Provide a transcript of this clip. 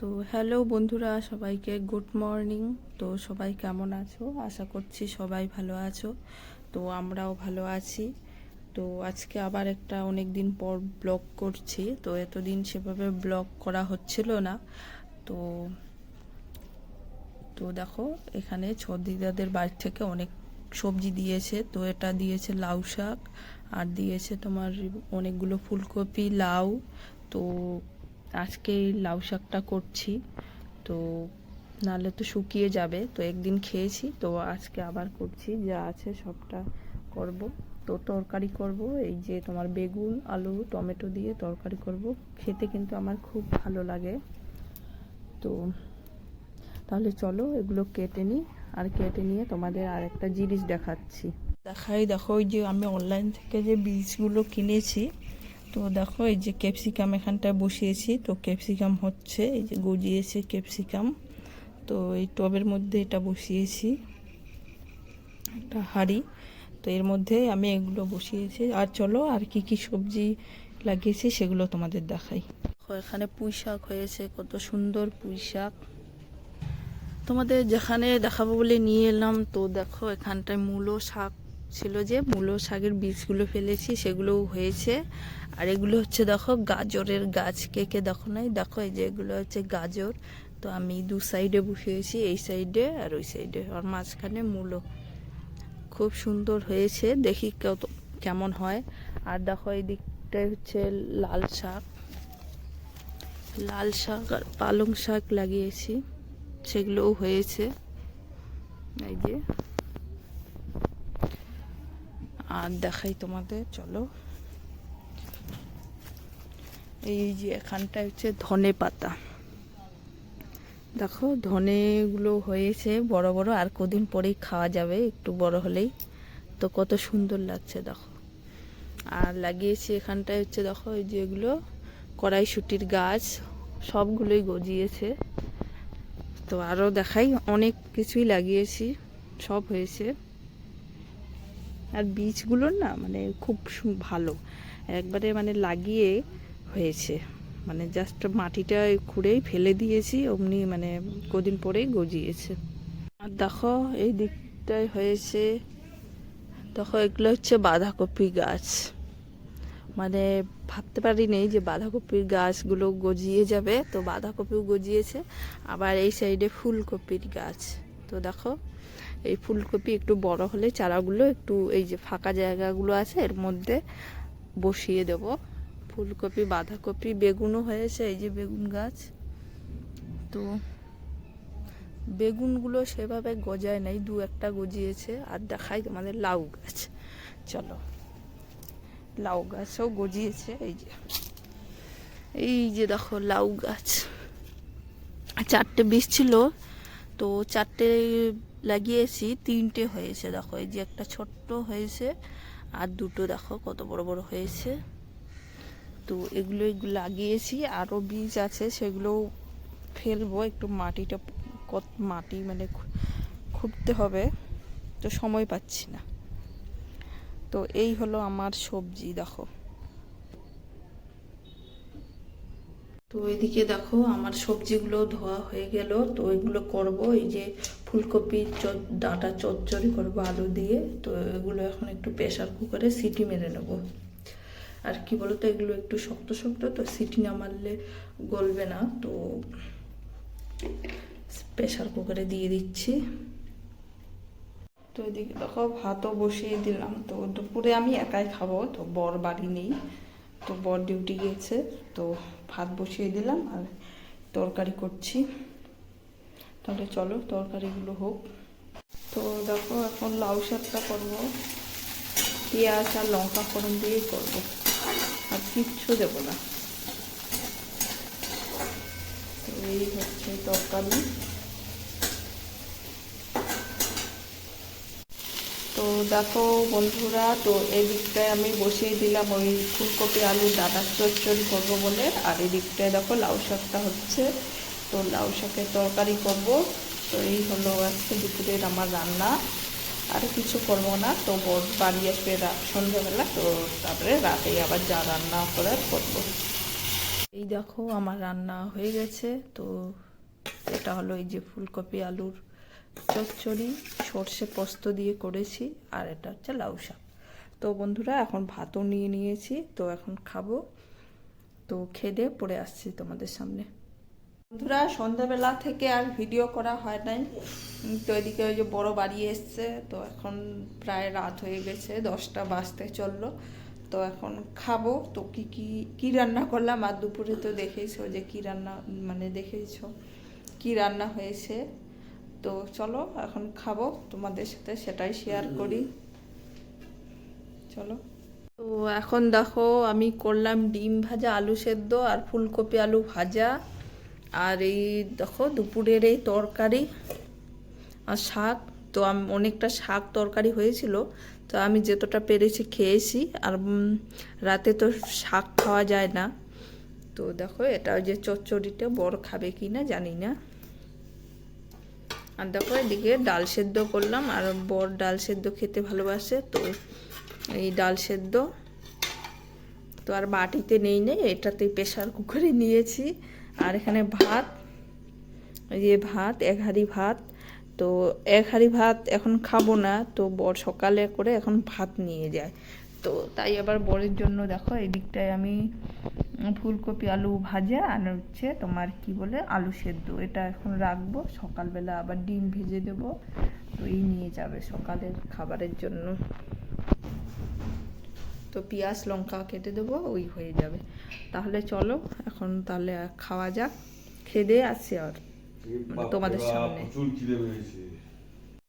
তো হ্যালো বন্ধুরা, সবাইকে গুড মর্নিং তো সবাই কেমন আছো? আশা করছি সবাই ভালো আছো। তো আমরাও ভালো আছি। তো আজকে আবার একটা অনেক দিন পর ব্লগ করছি। তো এতদিন সেভাবে ব্লগ করা হচ্ছিল না। তো তো দেখো, এখানে দিদাদের বাড়ি থেকে অনেক সবজি দিয়েছে। তো এটা দিয়েছে লাউ শাক, আর দিয়েছে তোমার অনেকগুলো ফুলকপি, লাউ। তো আজকে লাউ শাকটা করছি। তো নাহলে তো শুকিয়ে যাবে। তো একদিন খেয়েছি, তো আজকে আবার করছি। যা আছে সবটা করব। তো তরকারি করব। এই যে তোমার বেগুন, আলু, টমেটো দিয়ে তরকারি করব। খেতে কিন্তু আমার খুব ভালো লাগে। তো তাহলে চলো এগুলো কেটে নিই। আর কেটে নিয়ে তোমাদের আর একটা জিনিস দেখাচ্ছি। দেখাই, দেখো, ওই যে আমি অনলাইন থেকে যে বীজগুলো কিনেছি তো দেখো, এই যে ক্যাপসিকাম এখানটায় বসিয়েছি। তো ক্যাপসিকাম হচ্ছে, এই যে গজিয়েছে ক্যাপসিকাম। তো এই টবের মধ্যে এটা বসিয়েছি, একটা হাঁড়ি। তো এর মধ্যে আমি এগুলো বসিয়েছি। আর চলো, আর কি কি সবজি লাগিয়েছি সেগুলো তোমাদের দেখাই। এখানে পুঁই শাক হয়েছে, কত সুন্দর পুঁই শাক। তোমাদের যেখানে দেখাবো বলে নিয়ে এলাম, তো দেখো, এখানটায় মূলো শাক ছিল যে মূলো শাকের বীজগুলো ফেলেছি, সেগুলোও হয়েছে। আর এগুলো হচ্ছে দেখো গাজরের গাছ, কে কে দেখো নাই? দেখো এই যে এগুলো হচ্ছে গাজর। তো আমি দু সাইডে বসিয়েছি, এই সাইডে আর ওই সাইডে। আর মাঝখানে মূলো। খুব সুন্দর হয়েছে, দেখি কত, কেমন হয়। আর দেখো এই দিকটায় হচ্ছে লাল শাক। লাল শাক আর পালং শাক লাগিয়েছি, সেগুলোও হয়েছে। এই যে আর দেখাই তোমাদের, চলো। এই যে এখানটা হচ্ছে ধনে পাতা। দেখো, ধনেগুলো হয়েছে বড় বড়, আর কদিন পরেই খাওয়া যাবে, একটু বড় হলেই। তো কত সুন্দর লাগছে, দেখো। আর লাগিয়েছি এখানটায় হচ্ছে, দেখো, এই যেগুলো কড়াইশুটির গাছ, সবগুলোই গজিয়েছে। তো আরও দেখাই, অনেক কিছুই লাগিয়েছি, সব হয়েছে। আর বীজগুলোর না মানে খুব ভালো। একবারে মানে লাগিয়ে হয়েছে। মানে জাস্ট মাটিটা খুঁড়েই ফেলে দিয়েছি, অমনি মানে কদিন পরেই গজিয়েছে। আর দেখো, এই দিকটায় হয়েছে, দেখো, এগুলো হচ্ছে বাঁধাকপি গাছ। মানে ভাবতে পারিনি যে বাঁধাকপির গাছগুলো গজিয়ে যাবে, তো বাঁধাকপিও গজিয়েছে। আবার এই সাইডে ফুলকপির গাছ। তো দেখো, এই ফুলকপি একটু বড় হলে চারাগুলো একটু এই যে ফাঁকা জায়গাগুলো আছে, এর মধ্যে বসিয়ে দেব। ফুলকপি, বাঁধাকপি, বেগুনও হয়েছে, এই যে বেগুন গাছ। তো বেগুনগুলো সেভাবে গজায় নাই, দু একটা গজিয়েছে, আর দেখাই তোমাদের লাউ গাছ। চলো, লাউ গাছও গজিয়েছে, এই যে। এই যে দেখো লাউ গাছ। চারটে বীজ ছিল তো চারটে লাগিয়েছি, তিনটে হয়েছে, দেখো, এই যে একটা ছোট্ট হয়েছে আর দুটো দেখো কত বড় বড় হয়েছে। তো এগুলো লাগিয়েছি আরও বীজ আছে সেগুলো ফেলব, একটু মাটিটা কত মাটি মানে খুঁড়তে হবে, তো সময় পাচ্ছি না। তো এই হলো আমার সবজি, দেখো। তো এদিকে দেখো আমার সবজিগুলো ধোয়া হয়ে গেল। তো এগুলো করব, এই যে ফুলকপি ডাঁটা চচ্চড়ি করব আলু দিয়ে। তো এগুলো এখন একটু প্রেশার কুকারে সিটি মেরে নেব। আর কি বলতো, এগুলো একটু শক্ত শক্ত, তো সিটি না মারলে গলবে না। তো প্রেশার কুকারে দিয়ে দিচ্ছি। তো এদিকে দেখো ভাতও বসিয়ে দিলাম। তো দুপুরে আমি একাই খাব, তো বর বাড়ি নেই। তো বর ডিউটি গিয়েছে, তো ভাত বসিয়ে দিলাম আর তরকারি করছি। তাহলে চলো তরকারিগুলো হোক। তো দেখো এখন লাউ শাকটা করব, পেঁয়াজ আর লঙ্কা ফোড়ন দিয়েই করব। আর কিচ্ছু দেবো না। তো এই হচ্ছে তরকারি। দেখো বন্ধুরা, তো এই দিকটায় আমি বসিয়ে দিলাম ওই ফুলকপি আলু ডাটার চচ্চড়ি করব বলে। আর এই দিকটায় দেখো লাউ শাকটা হচ্ছে। তো লাউ শাকের তরকারি করব। তো এই হলো আজকে দুপুরের আমার রান্না। আর কিছু করব না, তো বাড়ি আসবে সন্ধ্যাবেলা, তো তারপরে রাতে আবার যা রান্না করার করব। এই দেখো আমার রান্না হয়ে গেছে। তো এটা হলো এই যে ফুলকপি আলুর চচ্চড়ি, সর্ষে পোস্ত দিয়ে করেছি আর এটা হচ্ছে লাউ শাক। তো বন্ধুরা, এখন ভাতও নিয়ে নিয়েছি, তো এখন খাব। তো খেদে পড়ে আসছি তোমাদের সামনে। বন্ধুরা, সন্ধ্যাবেলা থেকে আর ভিডিও করা হয় নাই। তো এদিকে ওই যে বড় বাড়ি এসছে, তো এখন প্রায় রাত হয়ে গেছে, দশটা বাজতে চলল। তো এখন খাব। তো কি কি কি রান্না করলাম? আর দুপুরে তো দেখেইছো যে কি রান্না মানে দেখেইছো কি রান্না হয়েছে। তো চলো, এখন খাব। তোমাদের সাথে সেটাই শেয়ার করি। চলো। তো এখন দেখো, আমি করলাম ডিম ভাজা, আলু সেদ্ধ আর ফুলকপি আলু ভাজা। আর এই দেখো, দুপুরের এই তরকারি আর শাক। তো আমি, অনেকটা শাক তরকারি হয়েছিল। তো আমি যতটা পেরেছি খেয়েছি। আর রাতে তো শাক খাওয়া যায় না। তো দেখো, এটা যে চচ্চড়িটা বড় খাবে কি না জানি না। আর দেখো এদিকে ডাল সেদ্ধ করলাম, আর বর ডাল সেদ্ধ খেতে ভালোবাসে, তো এই ডাল সেদ্ধ। তো আর বাটিতে নেই নেই এটাতে প্রেশার কুকারে নিয়েছি। আর এখানে ভাত যে ভাত, এক হাঁড়ি ভাত। তো এক হাঁড়ি ভাত এখন খাব না, তো বর সকালে করে এখন ভাত নিয়ে যায়। তো তাই আবার বরের জন্য দেখো এই দিকটায় আমি ফুলকপি, আলু ভাজা আর হচ্ছে তোমার কি বলে, আলু সেদ্ধ। এটা এখন রাখব, সকালবেলা আবার ডিম ভেজে দেবো। তো এই নিয়ে যাবে সকালের খাবারের জন্য। তো পেঁয়াজ, লঙ্কা কেটে দেবো, ওই হয়ে যাবে। তাহলে চলো, এখন তাহলে খাওয়া যাক। খেদে আসছি আর তোমাদের সামনে।